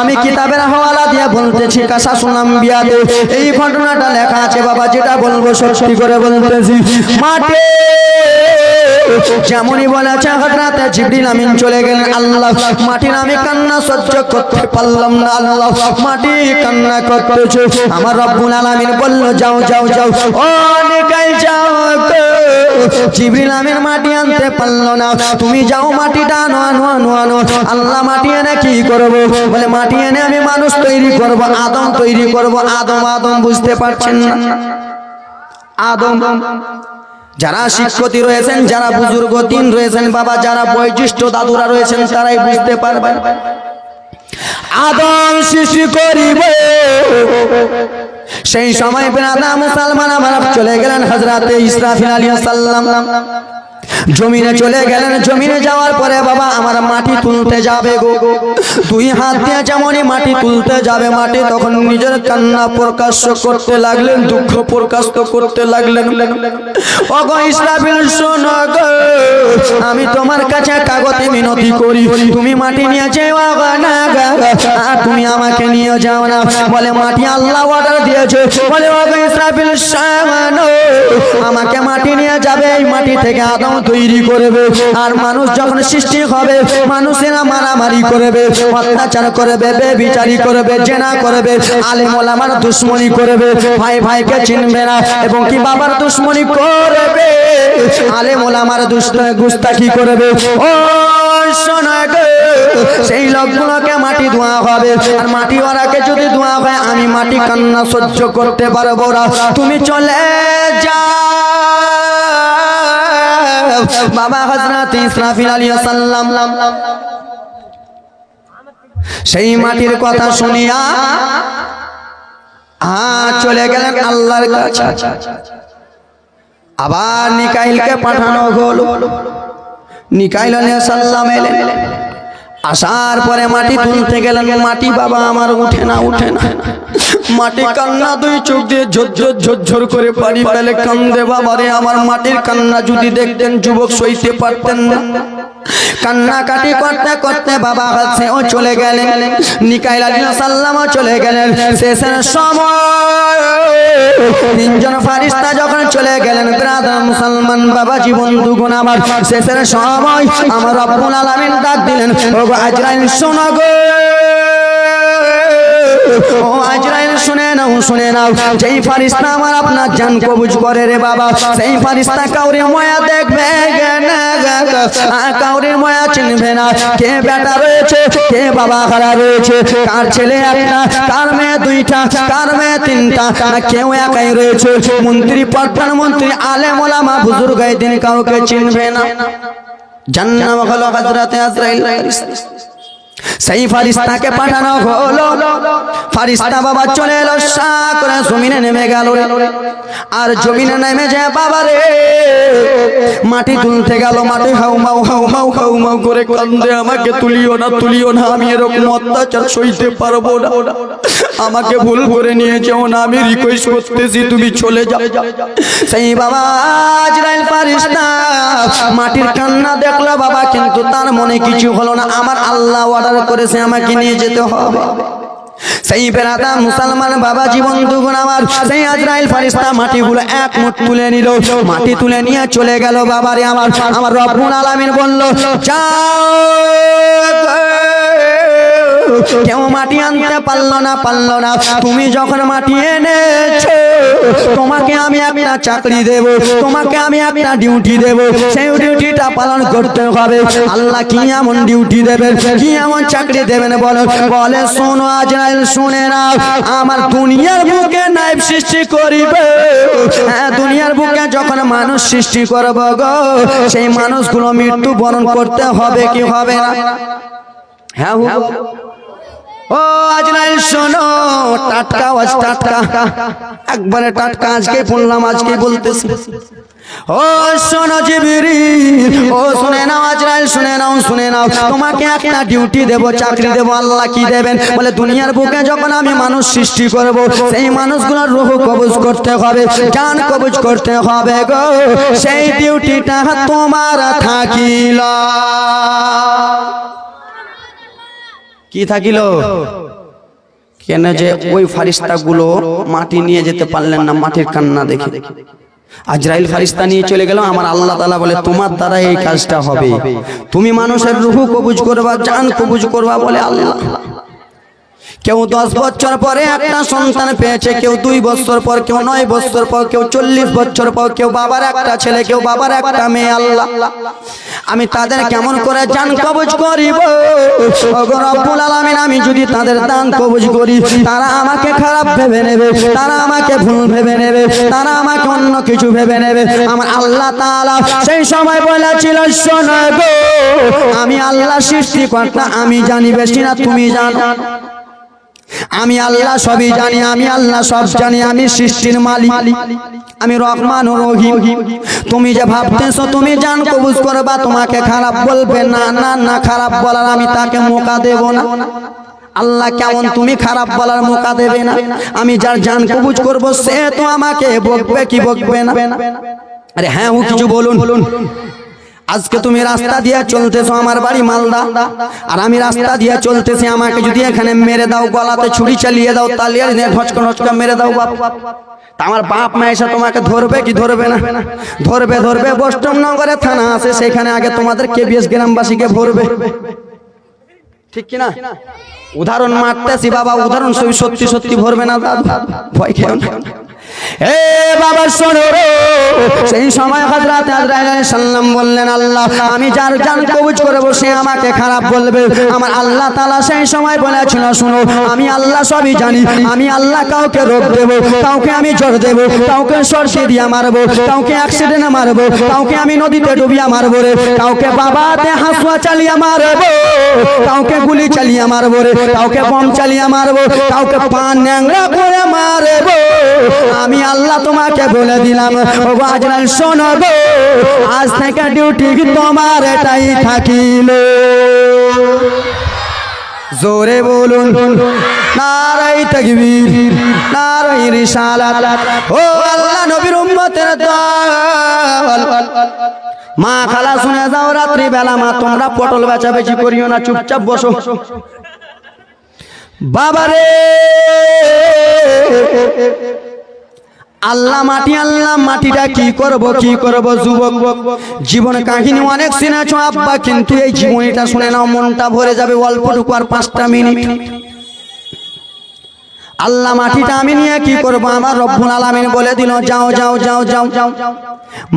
আমি কিতাবের হওয়ালা দিয়ে বলতেছি, কাসা সুনাম বিয়াতে এই ঘটনাটা লেখা আছে বাবা, যেটা বলব সত্যি করে বলতেছি। মাঠে যেমনই বলেছে হজরাতে জিবরিল আমিন চলে গেলেন, আল্লাহ মাটির আমি কান্না সহ্য করতে পারলাম না, আল্লাহ মাটি কান্না করতেছে। আমার রব্বুল আলামিন বলল, যাও যাও যাও। ও নিকাই যাও আমিন মাটি আনতে পারল না। তুমি যাও মাটিটা আনো আনো আনো আনো। আল্লাহ মাটি এনে কি করব? বলে, মাটি এনে আমি মানুষ তৈরি করব, আদম তৈরি করব। আদম আদম বুঝতে পারছেন না। আদম, যারা শিক্ষতি রয়েছেন, যারা বুজুর্গ দিন রয়েছেন, বাবা, যারা বয়োজ্যেষ্ঠ দাদুরা রয়েছেন, তারাই বুঝতে পারবেন। আদম শিশু করিবে। সেই সময় বেনাদা মুসলমান আমার চলে গেলেন হজরাতে ইসরাফিল আলী সাল্লাম জমিনে চলে গেলেন জমিনে যাওয়ার পরে বাবা আমার মাটি তুলতে যাবে গো। দুই হাত দিয়ে যেমনই মাটি তুলতে যাবে মাটি তখন নিজের কান্না প্রকাশ করতে লাগলেন দুঃখ প্রকাশ করতে লাগলেন। অগ ইসরাফিল শোনো আমি তোমার কাছে কাগজে মিনতি করি। তুমি মাটি নিয়ে যাও না গা। আর তুমি আমাকে নিয়ে যাও না। বলে মাটি আল্লাহ অর্ডার দিয়েছে। বলে অগ ইসরাফিল শোনো আমাকে মাটি নিয়ে যাবে এই মাটি থেকে আদম তৈরি করবে। আর মানুষ যখন সৃষ্টি হবে, মানুষেরা মারামারি করবে, অত্যাচার করবে, বেবিচারি করবে, জেনা করবে, আলেম ওলামার দুশ্মনী করবে, ভাই ভাইকে চিনবে না, এবং কি বাবার দুশ্মনী করবে? আলেম ওলামার দুষ্ট গুস্তাখি করবে। ও সেই লোকগুলোকে মাটি ধোয়া হবে। আর মাটি ওরাকে যদি ধোয়া হয়, আমি মাটি কান্না সহ্য করতে পারব তুমি চলে যাও। বাবা হজরত ইসরাফিল আলী সাল্লাম সেই মাটির কথা শুনিয়া হ্যাঁ চলে গেলেন আল্লাহর কাছে। আবার নিকাইলকে পাঠানো হলো। নিকাইল আলাইহিস সাল্লাম এলেন। আসার পরে মাটি তুলতে গেলেন। মাটি বাবা আমার উঠে না উঠে না। মাটি কান্না দুই চোখ দিয়ে ঝরঝর ঝরঝর করে পানি ফেলে কান্দে। বাবা রে, আমার মাটির কান্না যদি দেখতেন, যুবক সইতে পারতেন না। কান্না কাটি করতে করতে বাবা কাছে ও চলে গেলেন। নিকাইল সাল্লামও চলে গেলেন। শেষের সময় তিনজন ফারিস্তা যখন চলে গেলেন ব্রাদা মুসলমান বাবা জীবন দুগুণ আমার। শেষের সময় আমার রব্বুল আলামিন ডাক দিলেন ও গো আজরাইল, শোনো গো। ও আজরাইল, শুনে নাও শুনে নাও। যেই ফারিস্তা আমার আপনার জান কবুজ করে রে বাবা, সেই ফারিস্তা কাউরে ময়া দেখবে কাউরে ময়া চিনবে না। কে বেটা রয়েছে, কে বাবা হারা রয়েছে, কার ছেলে একটা, কার মেয়ে দুইটা, কার মেয়ে তিনটা কেউ একাই রয়েছে। মন্ত্রী, প্রধানমন্ত্রী, আলেম বুজুর্গ দিন কাউকে চিনবে না। জান্নাত হলো হযরতে আজরাইল। সেই ফারিস্তাকে পাঠানো হলো। ফারিস্তা বাবা চলে এলো করে জমিনে নেমে গেল আর জমিনে নেমে যায় বাবা রে, মাটি তুলতে গেল, মাটি হাউ মাউ হাউ মাউ হাউ মাউ করে কান্দে, আমাকে তুলিও না তুলিও না, আমি এরকম অত্যাচার সইতে পারব না। আমাকে ভুল করে নিয়ে যাও না, আমি রিকোয়েস্ট করতেছি, তুমি চলে যাও। সেই বাবা আজরাইল ফারিস্তা মাটির কান্না দেখল বাবা, কিন্তু তার মনে কিছু হলো না। আমার আল্লাহ অর্ডার করেছে, আমাকে নিয়ে যেতে হবে। সেই বেড়াতা মুসলমান বাবা জীবন দুগুণ আমার। সেই আজরাইল ফারিস্তা মাটিগুলো এক মুঠ তুলে নিল। মাটি তুলে নিয়ে চলে গেল বাবারে আমার। আমার রব্বুল আলামিন বলল, যাও কেউ মাটি আনতে পারল না পারল না। তুমি যখন মাটি এনেছো, তোমাকে আমি আমি একটা চাকরি দেব, তোমাকে আমি একটা ডিউটি দেব। সেই ডিউটিটা পালন করতে হবে। আল্লাহ কি এমন ডিউটি দেবেন, কি এমন চাকরি দেবেন বলো? বলে, শোনো আজরাইল, শুনে না আমার দুনিয়ার বুকে নাইব সৃষ্টি করিবে। হ্যাঁ দুনিয়ার বুকে যখন মানুষ সৃষ্টি করব গো, সেই মানুষগুলো মৃত্যু বরণ করতে হবে কি হবে না? হ্যাঁ ও আজরাইল শোনো, টাটকা আওয়াজ, টাটকা। একবারে টাটকা আজকে বললাম আজকে বলতেছি। ও শোনো জিবিরি ও শুনে নাও আজরাইল, শুনে নাও শুনে নাও। তোমাকে একটা ডিউটি দেব, চাকরি দেব, আল্লাহ কি দেবেন? বলে দুনিয়ার বুকে যখন আমি মানুষ সৃষ্টি করব, সেই মানুষগুলোর রুহ কবজ করতে হবে জান কবজ করতে হবে গো। সেই ডিউটিটা তোমার থাকিল। কি থাকিল? কেন যে ওই ফারিস্তাগুলো মাটি নিয়ে যেতে পারলেন না, মাটির কান্না দেখে। আজরাইল ফারিস্তা নিয়ে চলে গেল, আমার আল্লাহ তালা বলে, তোমার দ্বারা এই কাজটা হবে। তুমি মানুষের রুহু কবুজ করবা, জান কবুজ করবা বলে আল্লাহ কেউ দশ বছর পরে একটা সন্তান পেয়েছে, কেউ দুই বছর পর, কেউ নয় বছর পর, কেউ চল্লিশ বছর পর, কেউ বাবার একটা ছেলে, কেউ বাবার একটা মেয়ে, আল্লাহ। আমি তাদের কেমন করে জান কবজ আলামিন, আমি যদি তাদের দান কবজ করি, তারা আমাকে খারাপ ভেবে নেবে, তারা আমাকে ভুল ভেবে নেবে, তারা আমাকে অন্য কিছু ভেবে নেবে। আমার আল্লাহ তাআলা সেই সময় বলেছিল আমি আল্লাহ সৃষ্টিকর্তা, আমি জানি বেশি না, তুমি জানো। আমি আল্লাহ সবই জানি, আমি আল্লাহ সব জানি, আমি সৃষ্টির মালিক। আমি রহমান ও রহিম। তুমি যে ভাবতেছো তুমি জান কবুজ করবা, তোমাকে খারাপ বলবে না না না খারাপ বলার আমি তাকে মোকা দেব না। আল্লাহ কেমন তুমি খারাপ বলার মোকা দেবে না। আমি যার জান কবুজ করব, সে তো আমাকে বকবে কি বকবে না। আরে হ্যাঁ ও কিছু বলুন বলুন। আজকে তুমি রাস্তা দিয়ে চলতেছো আমার বাড়ি মালদা। আর আমি রাস্তা দিয়ে চলতেছি, আমাকে যদি এখানে মেরে দাও, গলাতে ছুরি চালিয়ে দাও নিয়ে ঘচকা ঘচকা মেরে দাও বাপ। আমার বাপ মা এসে তোমাকে ধরবে কি ধরবে না? ধরবে ধরবে বষ্টম নগরে থানা আছে, সেখানে আগে তোমাদের কেবিএস গ্রামবাসীকে ভরবে। ঠিক কি না উদাহরণ মারতেছি বাবা উদাহরণ সবই সত্যি সত্যি ভরবে না দাদা। ভয় না। এ বাবা শোনো সেই সময় হযরত আজরাইল আলাইহিস বললেন আল্লাহ আমি যার জান কবুজ করব সে আমাকে খারাপ বলবে আমার আল্লাহ তাআলা সেই সময় বলেছিল শুনো আমি আল্লাহ সবই জানি আমি আল্লাহ কাউকে রোগ দেব কাউকে আমি জ্বর দেব কাউকে সরষে দিয়ে মারবো কাউকে অ্যাক্সিডেন্টে মারবো কাউকে আমি নদীতে ডুবিয়ে মারবো রে কাউকে বাবাতে হাসুয়া চালিয়ে মারবো কাউকে গুলি চালিয়ে মারবো রে কাউকে বম চালিয়ে মারবো, কাউকে পান ন্যাংরা করে মারবো। আমি আল্লাহ তোমাকে বলে দিলাম, ও গো, আজ থেকে ডিউটি তোমার এটাই থাকিল। জোরে বলুন নারাই তাকবীর নারাই রিসালাত। ও আল্লাহ নবীর উম্মতের দল। মা খালা শুনে যাও রাত্রি বেলা মা, তোমরা পটল বেচা বেচি করিও না, চুপচাপ বসো। বাবারে। আল্লাহ মাটি, আল্লাহ মাটিটা কি করব কি করব, যুবক? জীবন কাহিনী অনেক শুনেছ, আব্বা, কিন্তু এই জীবনীটা শুনে নাও, মনটা ভরে যাবে অল্পটুকু আর পাঁচটা মিনিট। আল্লাহ মাটিটা আমি নিয়ে কি করব, আমার রব্বুল আলামিন বলে দিল, যাও যাও যাও যাও। যাও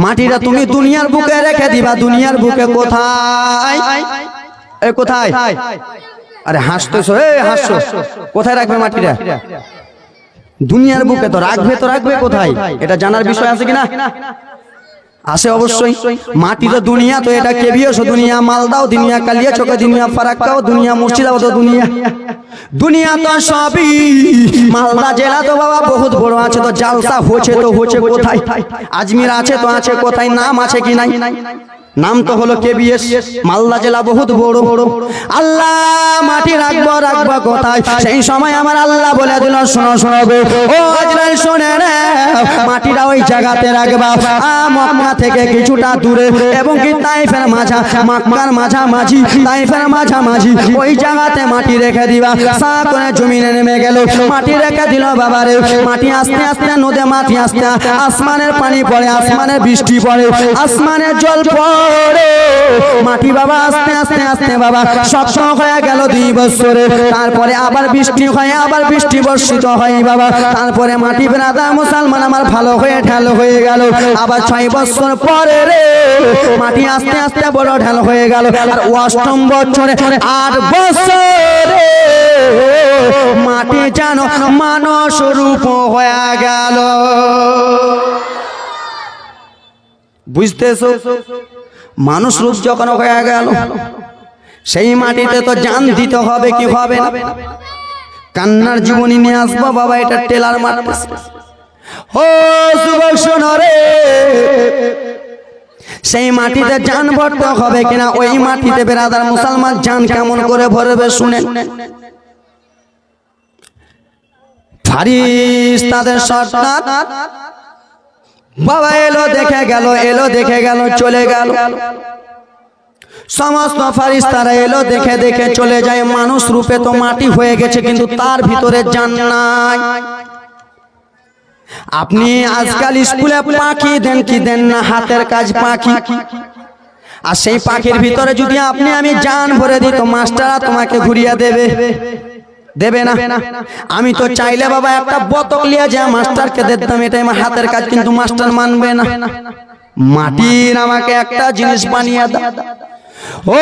মাটিটা তুমি দুনিয়ার বুকে রেখে দিবা, দুনিয়ার বুকে কোথায়? কোথায়? আরে হাসতেছো এ হাসছো। কোথায় রাখবে মাটিটা? দুনিয়ার বুকে তো রাখবে তো রাখবে কোথায়? এটা জানার বিষয় আছে কিনা? আছে অবশ্যই। মাটি তো দুনিয়া তো এটা কেবিএস দুনিয়া মালদাও দুনিয়া কালিয়া চকে দুনিয়া ফারাক্কাও দুনিয়া মুর্শিদাবাদ দুনিয়া। দুনিয়া তো সবই। মালদা জেলা তো বাবা বহুত বড় আছে তো জালসা হচ্ছে তো হচ্ছে কোথায়? আজমির আছে তো আছে কোথায়? নাম আছে কি নাই? নাম তো হলো কেবিএস, মালদা জেলা বহুত বড়। বড় আল্লাহ মাটি রাখব রাখব কোথায়? সেই সময় আমার আল্লাহ বলে দিল, শোনো শোনো গো। ও আজরাইল, শোনে রে, মাটিটা ওই জায়গাতে রাখবা। মক্কা থেকে কিছুটা দূরে এবং কি তাইফের মাঝা, মক্কার মাঝা মাঝি তাইফের মাঝা মাঝি ওই জায়গাতে মাটি রেখে দিবা। সা করে জমিনে নেমে গেল। মাটি রেখে দিল বাবা রে মাটি আস্তে আস্তে নদে মাটি আস্তে আসমানের পানি পড়ে, আসমানের বৃষ্টি পড়ে। আসমানের জল পড়ে। মাটি বাবা, আস্তে আস্তে আস্তে বাবা শক্ত হয়ে গেল দুই বছরে তারপরে আবার বৃষ্টি হয়, আবার বৃষ্টি বর্ষিত হয় বাবা। তারপরে মাটি বেড়াদা মুসলমান আমার ভালো হয়ে ঢাল হয়ে গেল। আবার ছয় বছর পরে রে, মাটি আস্তে আস্তে বড় ঢাল হয়ে গেল। আর অষ্টম বছরে আট বছরে মাটি যেন মানস রূপ হয়ে গেল। বুঝতেছো? মানুষ রূপ যখন হয়ে গেল, সেই মাটিতে তো জান দিতে হবে কি হবে না? কান্নার জীবনী নিয়ে আসব, বাবা, এটা টেলার মারতেছে। ও যুবক সেই মাটিতে জান ভরতে হবে কিনা? ওই মাটিতে বেরাদার মুসলমান জান কেমন করে ভরবে শুনে ফারিস তাদের বাবা এলো, দেখে গেল, এলো, দেখে গেল, চলে গেল। সমস্ত ফারিস্তারা এলো, দেখে দেখে চলে যায়। মানুষ রূপে তো মাটি হয়ে গেছে, কিন্তু তার ভিতরে জান নাই। আপনি আজকাল স্কুলে পাখি দেন কি দেন না? হাতের কাজ পাখি। আর সেই পাখির ভিতরে যদি আপনি আমি জান ভরে দিই, তো মাস্টাররা তোমাকে ঘুরিয়ে দেবে। দেবে না। আমি তো চাইলে বাবা একটা বোতল লিয়ে যা মাস্টারকে দিতাম এটাই আমার হাতের কাজ কিন্তু মাস্টার মানবে না। মাটির আমাকে একটা জিনিস বানিয়ে দাও ও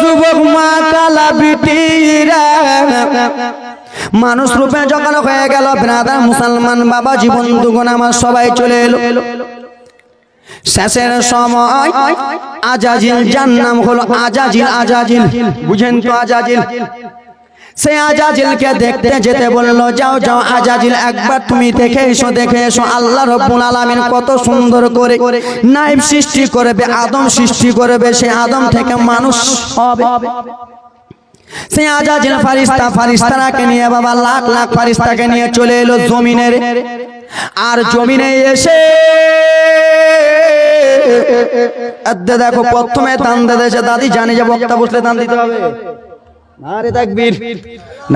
যুবক মা কালা বিটিরা। মানুষ রূপে যখন হয়ে গেল ব্রাদার মুসলমান বাবা জীবন দুগুণ আমার সবাই চলে এলো। শেষের সময় আজাজিল যার নাম হলো আজাজিল আজাজিল। বুঝেন তো আজাজিল? সে আজাজিলকে দেখতে যেতে বলল, যাও যাও আজাজিল, একবার তুমি দেখে এসো দেখে এসো। আল্লাহ রব্বুল আলামিন কত সুন্দর করে নাইব সৃষ্টি করবে, আদম সৃষ্টি করবে, সে আদম থেকে মানুষ হবে। সে আজাজিল ফারিস্তা ফারিস্তারাকে নিয়ে বাবা, লাখ লাখ ফারিস্তাকে নিয়ে চলে এলো জমিনের। আর জমিনে এসে দেখো, প্রথমে দান দেছে দাদি জানে যে বক্তা বসলে দান দিতে হবে। নারে তাকবীর।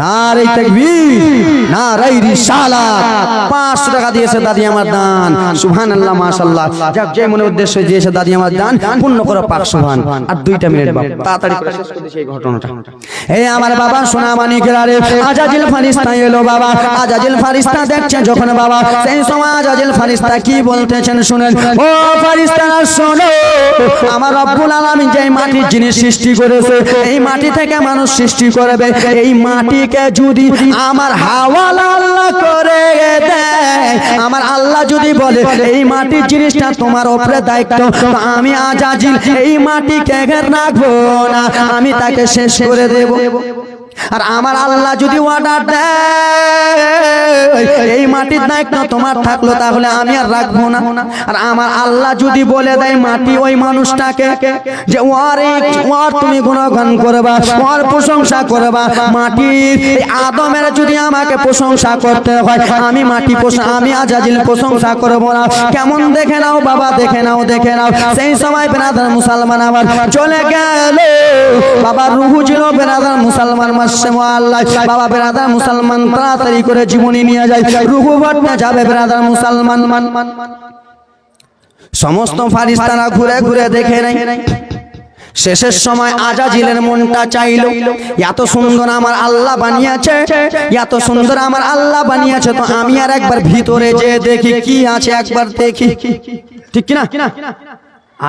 নারে তাকবীর। নারে রিসালাত। 500 টাকা দিয়েছে দাদি আমার দান। সুবহানাল্লাহ মাশাআল্লাহ। যাক যে মনে উদ্দেশ্য দিয়েছে দাদি আমার দান পূর্ণ করো পাক সুবহান। আর দুইটা মিনিট বাপ তাড়াতাড়ি করে শেষ করে এই ঘটনাটা। এই আমার বাবা সোনা মানিকেরা রে আজাজিল ফারিস্তা এলো বাবা। আজাজিল ফারিস্তা দেখছে যখন বাবা। সেই সময় আজাজিল ফারিস্তা কি বলতেছেন শুনেন। ও ফারিস্তারা শোনো। আমার রব্বুল আলামিন যে মাটির জিনিস সৃষ্টি করেছে এই মাটি থেকে মানুষ সৃষ্টি করবে। এই মাটিকে যদি আমার হাওয়ালা আল্লাহ করে দেয়, আমার আল্লাহ যদি বলে, এই মাটির জিনিসটা তোমার ওপরে দায়িত্ব আমি আজাজিল এই মাটিকে রাখব না, আমি তাকে শেষ করে দেব। আর আমার আল্লাহ যদি অর্ডার দেয়, এই মাটির দায়িত্ব তোমার থাকল, তাহলে আমি আর রাখব না। আর আমার আল্লাহ যদি বলে দেয় মাটি ওই মানুষটাকে, যে ওর ওর তুমি গুণগান করবা ওর প্রশংসা করবা মাটির আদমের যদি আমাকে প্রশংসা করতে হয়, আমি মাটি আমি আজাজিল প্রশংসা করব না। কেমন দেখে নাও বাবা, দেখে নাও দেখে নাও। সেই সময় বেনাদার মুসলমান আবার চলে গেল। বাবা রুহু ছিল বেনাদার মুসলমান বাবা বেনাদার মুসলমান, তাড়াতাড়ি করে জীবনী নিয়ে যায়। রুহু ভট্টা যাবে বেনাদার মুসলমান। মান মান সমস্ত ফারিস্তারা ঘুরে ঘুরে দেখে নেই শেষের সময় আজাজিলের মনটা চাইল, এত সুন্দর আমার আল্লাহ বানিয়েছে, এত সুন্দর আমার আল্লাহ বানিয়েছে, তো আমি আর একবার ভিতরে যে দেখি, কি আছে একবার দেখি। ঠিক কিনা?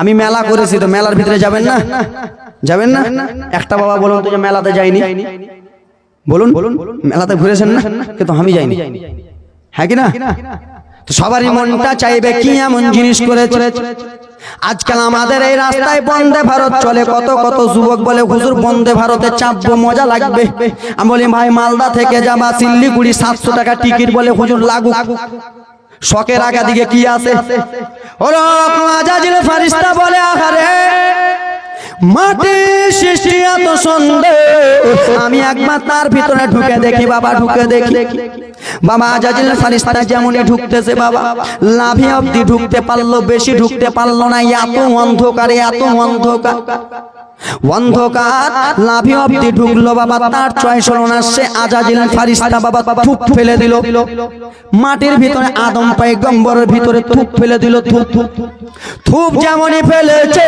আমি মেলা করেছি তো মেলার ভিতরে যাবেন না? যাবেন না? একটা বাবা বলুন তো যে মেলাতে যাইনি। বলুন বলুন মেলাতে ঘুরেছেন না? কিন্তু আমি যাইনি। হ্যাঁ কি না? তো সবারই মনটা চাইবে কি এমন জিনিস করেছে? আজকাল আমাদের এই রাস্তায় বন্দে ভারত চলে। কত কত যুবক বলে হুজুর বন্দে ভারতে চাপবো মজা লাগবে। আমি বলি ভাই মালদা থেকে যাবা শিল্লিগুড়ি সাতশো টাকা টিকিট বলে হুজুর লাগুক। শখের আগা দিকে কি আছে? ওরা আজাজিল ফারিস্তা বলে আহারে! মাটি সৃষ্টি এত সুন্দর। আমি একবার তার ভিতরে ঢুকে দেখি, বাবা ঢুকে দেখি। বাবা আজাজিল ফারিস্তা যেমনই ঢুকতেছে, বাবা। লাভি অব্দি ঢুকতে পারল, বেশি ঢুকতে পারল না, এত অন্ধকারে, এত অন্ধকার। অন্ধকার লাভি অব্দি ঢুকলো বাবা, তার হলো না, সে আজাজিল ফারিস্তা বাবা, থুপ ফেলে দিল। মাটির ভিতরে আদম পাই গম্বরের ভিতরে থুপ ফেলে দিল, থুপ। থুপ থুপ যেমনই ফেলেছে,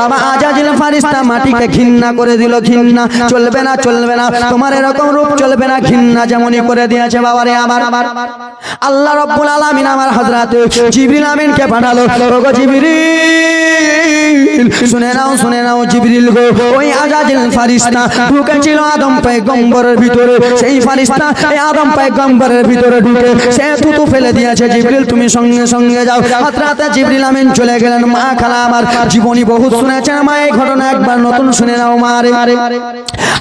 বাবা আজাজিল ফারিস্তা মাটিকে ঘৃণা করে দিল, ঘৃণা। চলবে না চলবে না, তোমার এরকম রূপ চলবে না, ঘৃণা যেমনই করে দিয়েছে বাবারে আমার আমার। আল্লাহ রব্বুল আলামিন আমার হযরত জিবরিল আমিনকে পাঠালো, ওগো জিবরিল। শুনে নাও শুনে নাও জিবরিল গো। ওই আজাজিল ফারিস্তা ঢুকেছিল আদম পয়গম্বরের ভিতরে। সেই ফারিস্তা এই আদম পয়গম্বরের ভিতরে ঢুকে সে থুতু ফেলে দিয়েছে। জিবরিল, তুমি সঙ্গে সঙ্গে যাও। হযরত জিবরিল আমিন চলে গেলেন। মা খালা আমার জীবনী বহুত শুনেছেন মা, এই ঘটনা একবার নতুন শুনে নাও মারে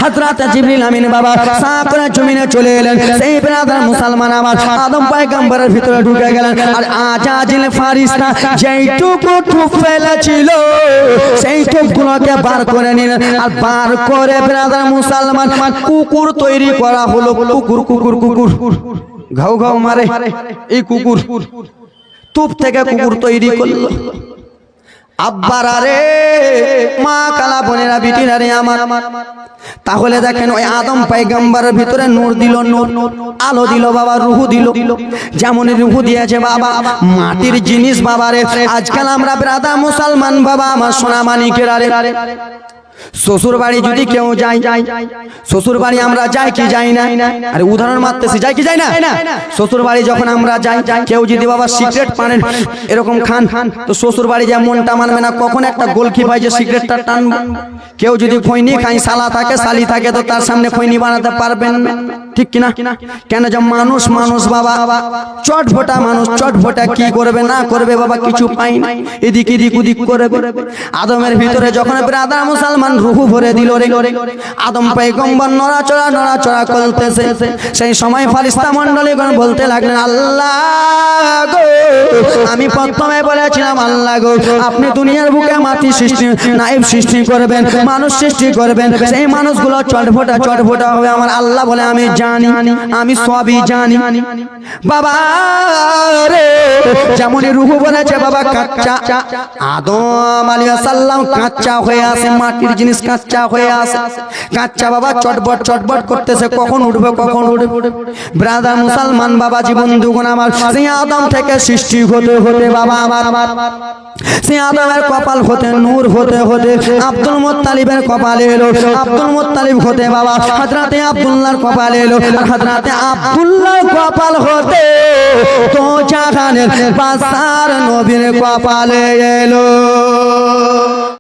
হযরত জিবরিল আমিন বাবা সা করে জমিনে চলে এলেন। সেই ব্রাদার মুসলমান আমার আদম পয়গম্বরের ভিতরে ঢুকে গেলেন। আর আজাজিল ফারিস্তা যেইটুকু ঠুক ফেলেছিল সেই চোখগুলোকে বার করে নিলেন। আর বার করে ব্রাদার মুসলমান কুকুর তৈরি করা হলো। কুকুর কুকুর কুকুর। ঘাউ ঘাউ মারে। এই কুকুর। তুপ থেকে কুকুর তৈরি করল। আব্বারা রে মা কালা বোনেরা আরে আমার। তাহলে দেখেন ওই আদম পাইগাম্বারের ভিতরে নূর দিল নূর আলো দিল বাবা রুহু দিল। যেমন রুহু দিয়েছে বাবা মাটির জিনিস বাবারে আজকাল আমরা ব্রাদা মুসলমান বাবা আমার সোনা মানিকেরা রে শ্বশুর বাড়ি যদি কেউ যাই শ্বশুর বাড়ি আমরা যাই কি যাই না? আরে উদাহরণ মারতেছি যাই কি যাই না? শ্বশুর বাড়ি যখন আমরা যাই কেউ যদি বাবা সিগারেট পানেন এরকম খান তো শ্বশুর বাড়ি যা মনটা মানবে না কখন একটা গোলকি ভাই যে সিগারেটটা টানব? কেউ যদি খৈনি খাই সালা থাকে সালি থাকে তো তার সামনে খৈনি বানাতে পারবেন ঠিক কিনা? কেন? যে মানুষ মানুষ বাবা চট ফোটা মানুষ চট ফোটা কি করবে না করবে বাবা কিছু পাই না। এদিক এদিক উদিক করে করে আদমের ভিতরে যখন ব্রাদার মুসলমান রুহু ভরে দিল রে। আদম পাইগম্বর নড়াচড়া নড়াচড়া করতেছে। সেই সময় ফারিস্তা মন্ডলীগণ বলতে লাগলেন, আল্লাহ গো, আমি প্রথমে বলেছিলাম, আল্লাহ গো, আপনি দুনিয়ার বুকে মাটি সৃষ্টি নাইব সৃষ্টি করবেন, মানুষ সৃষ্টি করবেন, সেই মানুষগুলো চটফোটা চটফোটা হবে। আমার আল্লাহ বলে, আমি জানি, আমি সবই জানি। বাবা রে যেমন রুহু বলেছে বাবা কাচ্চা আদম আলাইহিস সালাম কাচ্চা হয়ে আসে মাটির জিনিস কাচ্চা হয়ে আসে কাচ্চা বাবা চটবট চটবট করতেছে, কখন উঠবে কখন উঠবে? ব্রাদার মুসলমান বাবা জীবন দুগুণ আমার। সেই আদম থেকে সৃষ্টি হতে হতে বাবা আমার আমার। সে আদমের কপাল হতে, নূর হতে হতে আব্দুল মোত্তালিবের কপালে এলো। আব্দুল মোত্তালিব হতে বাবা হজরতে আব্দুল্লাহর কপালে এলো। হজরতে আব্দুল্লাহর কপাল হতে তো জাহানের বাসার নবীর কপালে এলো।